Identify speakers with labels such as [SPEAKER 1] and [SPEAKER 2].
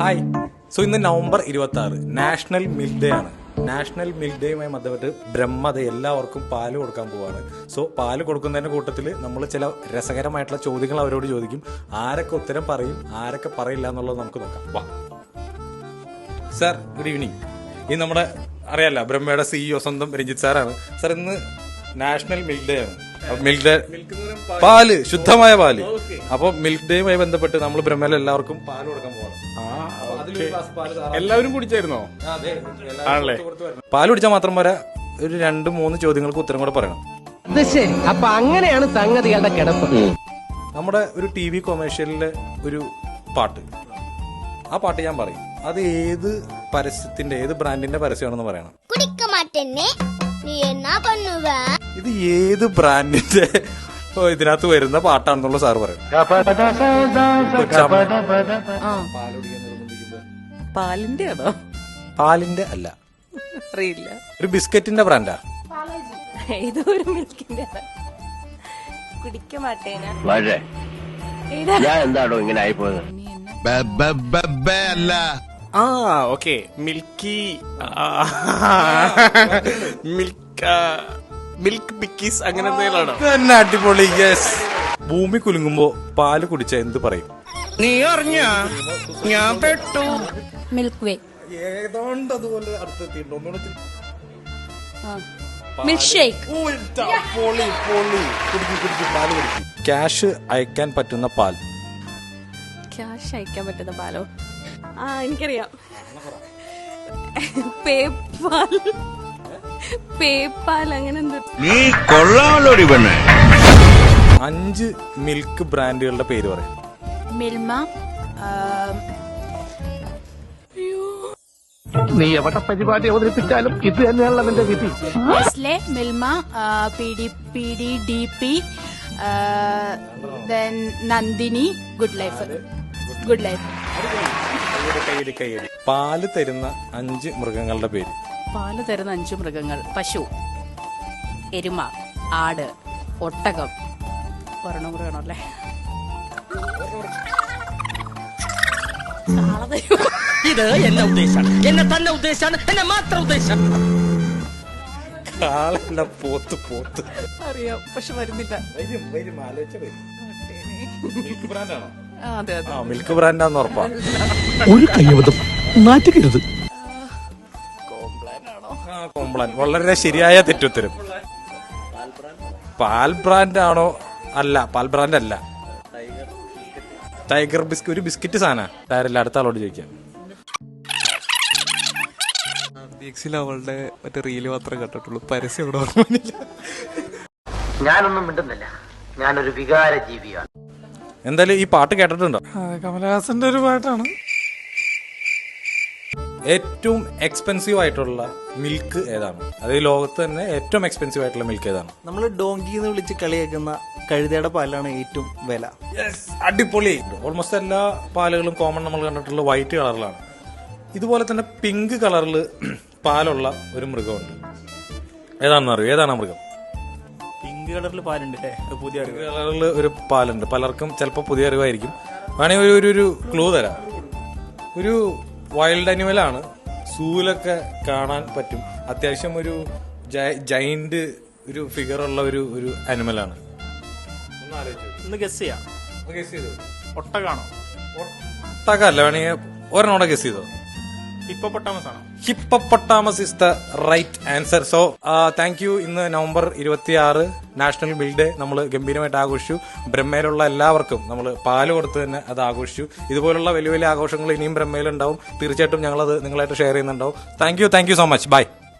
[SPEAKER 1] Hi so ഇന്ന് November ഇരുപത്തി ആറ് നാഷണൽ മിൽക്ക് ഡേ ആണ് നാഷണൽ മിൽക്ക് ഡേയുമായി ബന്ധപ്പെട്ട് ബ്രഹ്മത എല്ലാവർക്കും പാൽ കൊടുക്കാൻ പോവാണ്. സോ പാൽ കൊടുക്കുന്നതിന്റെ കൂട്ടത്തിൽ നമ്മൾ ചില രസകരമായിട്ടുള്ള ചോദ്യങ്ങൾ അവരോട് ചോദിക്കും. ആരൊക്കെ ഉത്തരം പറയും ആരൊക്കെ പറയില്ല എന്നുള്ളത് നമുക്ക് നോക്കാം. വാ. സാർ ഗുഡ് ഈവനിങ് ഈ നമ്മുടെ അറിയാലോ ബ്രഹ്മയുടെ സിഇഒ സ്വന്തം രഞ്ജിത്ത് സാറാണ്. സാർ ഇന്ന് നാഷണൽ മിൽക്ക് ഡേ ആണ്. മിൽക്ക് ഡേ പാൽ. ശുദ്ധമായ പാൽ. അപ്പോൾ മിൽക്ക് ഡേയുമായി ബന്ധപ്പെട്ട് നമ്മൾ ബ്രഹ്മയിൽ എല്ലാവർക്കും പാൽ കൊടുക്കാൻ പോകണം
[SPEAKER 2] എല്ലാവരും കുടിച്ചായിരുന്നോ? ആണല്ലേ.
[SPEAKER 1] പാൽ കുടിച്ചാൽ മാത്രം പോരാ. ഒരു രണ്ടു മൂന്ന് ചോദ്യങ്ങൾക്ക് ഉത്തരം കൂടെ പറയണം.
[SPEAKER 3] അപ്പൊ അങ്ങനെയാണ് സംഗതികളുടെ കിടപ്പ്.
[SPEAKER 1] നമ്മുടെ ഒരു ടി വി കൊമേഴ്ഷ്യലിലെ ഒരു പാട്ട്. ആ പാട്ട് ഞാൻ പറയും. അത് ഏത് പരസ്യത്തിന്റെ ഏത് ബ്രാൻഡിന്റെ പരസ്യമാണെന്ന് പറയണം. ഇത് ഏത് ബ്രാൻഡിന്റെ ഇതിനകത്ത് വരുന്ന പാട്ടാണെന്നുള്ള സാർ പറയും.
[SPEAKER 4] പാലിന്റെ ആണോ?
[SPEAKER 1] പാലിന്റെ അല്ല.
[SPEAKER 4] അറിയില്ല.
[SPEAKER 1] ഒരു ബിസ്ക്കറ്റിന്റെ ബ്രാൻഡാ.
[SPEAKER 4] ഏതോ ഒരു മിൽക്കിന്റെ കുടിക്ക മാട്ടേന.
[SPEAKER 5] വളരെ. ഞാൻ എന്താണോ ഇങ്ങനെ ആയിപ്പോയത്?
[SPEAKER 6] അല്ല.
[SPEAKER 2] ആ okay. Milky milk milk Bikis അങ്ങനെ
[SPEAKER 1] യെസ് ഭൂമി കുലുങ്ങുമ്പോ പാൽ കുടിച്ച എന്ത് പറയും?
[SPEAKER 3] നീ അറിഞ്ഞ? ഞാൻ പെട്ടു.
[SPEAKER 7] Milk way.
[SPEAKER 1] ഏതാണ്ട് അതുപോലെ അടുത്തെത്തിയിട്ടുണ്ട്. ഒന്നുകൂടെ
[SPEAKER 7] മിൽക്ക് ഷേക്ക്.
[SPEAKER 1] ക്യാഷ് അയക്കാൻ പറ്റുന്ന പാൽ.
[SPEAKER 4] ക്യാഷ് അയക്കാൻ പറ്റുന്ന പാലോ? ആ എനിക്കറിയാം. പേപ്പാൽ. പേപ്പാൽ അങ്ങനെ
[SPEAKER 5] നീ കൊള്ളാമല്ലോ പെണ്ണേ.
[SPEAKER 1] അഞ്ച് മിൽക്ക് ബ്രാൻഡുകളുടെ പേര് പറയും.
[SPEAKER 7] മിൽമ
[SPEAKER 3] നീ എവിടെ പരിപാടി അവതരിപ്പിച്ചാലും ഇത് തന്നെയാണല്ലോ നിന്റെ വിധി.
[SPEAKER 7] Nestle Milma P D P D D P then Nandini good life good life
[SPEAKER 1] പാൽ തരുന്ന അഞ്ച് മൃഗങ്ങളുടെ പേര്.
[SPEAKER 7] പാൽ തരുന്ന അഞ്ച് മൃഗങ്ങൾ. പശു എരുമ ആട് ഒട്ടകം. കാള തരുമോ?
[SPEAKER 3] ഇത് എന്നെ ഉദ്ദേശാണ് എന്നെ തന്നെ ഉദ്ദേശാണ് എന്നെ മാത്രം ഉദ്ദേശം.
[SPEAKER 1] കാളല്ല പോത്ത് പോത്ത്.
[SPEAKER 4] അറിയാം. പക്ഷെ വരുന്നില്ല.
[SPEAKER 1] വരും വരും. ആലോചിച്ച വരും. മിൽക്ക് ബ്രാൻഡാണോ?
[SPEAKER 4] അതെ അതെ.
[SPEAKER 1] ആ മിൽക്ക് ബ്രാൻഡാന്ന് ഉറപ്പാ.
[SPEAKER 3] ഒരു കയ്യബദ്ധം നാറ്റുകരുത്.
[SPEAKER 1] ആ കോംപ്ലാൻ. വളരെ ശരിയായ തെറ്റുത്തരം. പാൽ ബ്രാൻഡ് ആണോ? അല്ല പാൽ ബ്രാൻഡ് അല്ല ടൈഗർ ബിസ്ക്കറ്റ് ഒരു ബിസ്ക്കറ്റ് സാധനമാണ് താരല്ല അടുത്ത ആളോട് ചോദിക്കാം
[SPEAKER 2] അവളുടെ മറ്റേ റീൽ മാത്രമേ കണ്ടിട്ടുള്ളൂ. പരസ്യം ഇവിടെ ഓർമ്മയില്ല
[SPEAKER 3] ഞാനൊന്നും മിണ്ടുന്നില്ല. ഞാനൊരു വികാര ജീവിയാണ്
[SPEAKER 1] എന്തായാലും ഈ പാട്ട് കേട്ടിട്ടുണ്ടോ?
[SPEAKER 2] കമലഹാസന്റെ ഒരു പാട്ടാണ്.
[SPEAKER 1] ഏറ്റവും എക്സ്പെൻസീവ് ആയിട്ടുള്ള മിൽക്ക് ഏതാണ്? അതായത് ലോകത്ത് തന്നെ ഏറ്റവും എക്സ്പെൻസീവ് ആയിട്ടുള്ള മിൽക്ക് ഏതാണ്?
[SPEAKER 8] നമ്മൾ ഡോങ്കി എന്ന് വിളിച്ച് കളിയാക്കുന്ന കഴുതയുടെ പാലാണ് ഏറ്റവും വില.
[SPEAKER 1] അടിപൊളി. ഓൾമോസ്റ്റ് എല്ലാ പാലുകളും കോമൺ നമ്മൾ കണ്ടിട്ടുള്ള വൈറ്റ് കളറിലാണ് ഇതുപോലെ തന്നെ പിങ്ക് കളറിൽ പാലുള്ള ഒരു മൃഗമുണ്ട്. ഏതാണെന്ന് അറിയൂ? ഏതാണ് മൃഗം?
[SPEAKER 8] പിങ്ക് കളറിൽ പാലുണ്ട് അല്ലേ അത് പുതിയ
[SPEAKER 1] കളറിൽ ഒരു പാലുണ്ട്. പലർക്കും ചിലപ്പോൾ പുതിയ അറിവായിരിക്കും. വേണമെങ്കിൽ ഒരു ഒരു ക്ലൂ തരാം. ഒരു വൈൽഡ് അനിമൽ ആണ്. സൂലൊക്കെ കാണാൻ പറ്റും. അത്യാവശ്യം ഒരു ജൈന്റ് ഒരു ഫിഗർ ഉള്ള ഒരു ഒരു അനിമലാണ് ഒന്ന് ആലോചിച്ച്
[SPEAKER 8] ഒന്ന് ഗസ് ചെയ്യാം.
[SPEAKER 1] ഗസ് ചെയ്തോ
[SPEAKER 8] ഒട്ടകാണോ?
[SPEAKER 1] ഒട്ടകല്ല വേണമെങ്കിൽ ഒരെണ്ണോടെ ഗസ് ചെയ്തോ?
[SPEAKER 8] ഇപ്പൊ പൊട്ടാമസ് ആണോ
[SPEAKER 1] hippopotamus is the right answer. So thank you. ഇന്ന് നവംബർ ഇരുപത്തി ആറ് നാഷണൽ ബിൽഡ് ഡേ നമ്മൾ ഗംഭീരമായിട്ട് ആഘോഷിച്ചു. ബ്രഹ്മയിലുള്ള എല്ലാവർക്കും നമ്മൾ പാൽ കൊടുത്ത് തന്നെ അത് ആഘോഷിച്ചു. ഇതുപോലുള്ള വലിയ വലിയ ആഘോഷങ്ങൾ ഇനിയും ബ്രഹ്മയിലുണ്ടാവും. തീർച്ചയായിട്ടും ഞങ്ങളത് നിങ്ങളായിട്ട് ഷെയർ ചെയ്യുന്നുണ്ടാവും. Thank you thank you so much bye